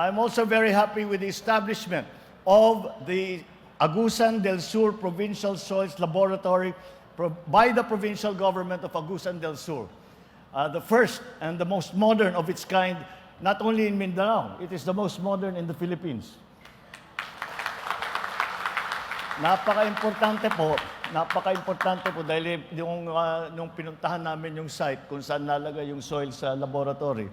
I'm also very happy with the establishment of the Agusan del Sur Provincial Soils Laboratory by the provincial government of Agusan del Sur. Uh, the first and the most modern of its kind, not only in Mindanao, it is the most modern in the Philippines. Napaka-importante po, napaka-importante po dahil yung, ah, nung pinuntahan namin yung site kung saan nalagay yung soil sa laboratory,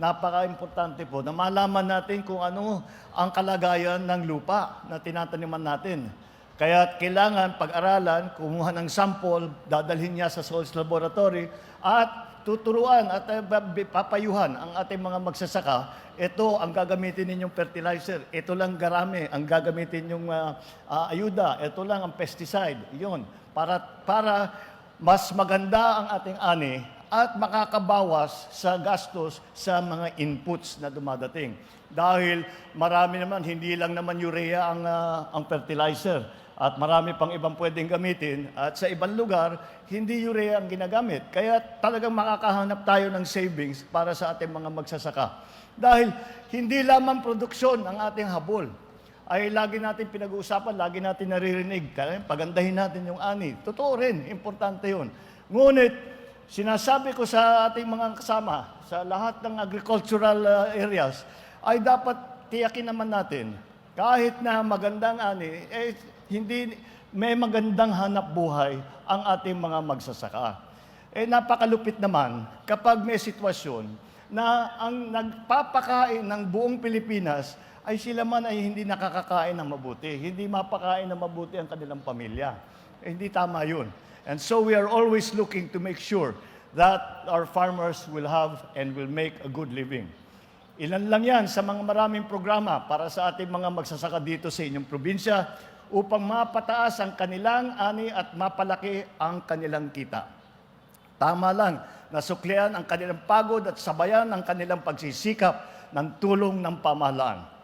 napaka-importante po na malaman natin kung ano ang kalagayan ng lupa na tinataniman natin. Kaya kailangan pag-aralan, kumuha ng sample, dadalhin niya sa soils laboratory at tuturuan at bab- papayuhan ang ating mga magsasaka. Ito ang gagamitin ninyong fertilizer. Ito lang garami ang gagamitin ninyong uh, uh, ayuda. Ito lang ang pesticide. Yun. Para, para mas maganda ang ating ani at makakabawas sa gastos sa mga inputs na dumadating. Dahil marami naman, hindi lang naman urea ang, ah, ang fertilizer. At marami pang ibang pwedeng gamitin. At sa ibang lugar, hindi urea ang ginagamit. Kaya talagang makakahanap tayo ng savings para sa ating mga magsasaka. Dahil hindi lamang produksyon ang ating habol. Ay lagi natin pinag-uusapan, lagi natin naririnig. Pagandahin natin yung ani. Totoo rin, importante yun. Ngunit, sinasabi ko sa ating mga kasama, sa lahat ng agricultural uh, areas, ay dapat tiyakin naman natin, kahit na magandang ani, eh, hindi, may magandang hanap buhay ang ating mga magsasaka. Eh napakalupit naman kapag may sitwasyon na ang nagpapakain ng buong Pilipinas ay sila man ay hindi nakakakain ng mabuti, hindi mapakain ng mabuti ang kanilang pamilya. Eh, hindi tama yun. And so we are always looking to make sure that our farmers will have and will make a good living. Ilan lang yan sa mga maraming programa para sa ating mga magsasaka dito sa inyong probinsya upang mapataas ang kanilang ani at mapalaki ang kanilang kita. Tama lang na suklian ang kanilang pagod at sabayan ang kanilang pagsisikap ng tulong ng pamahalaan.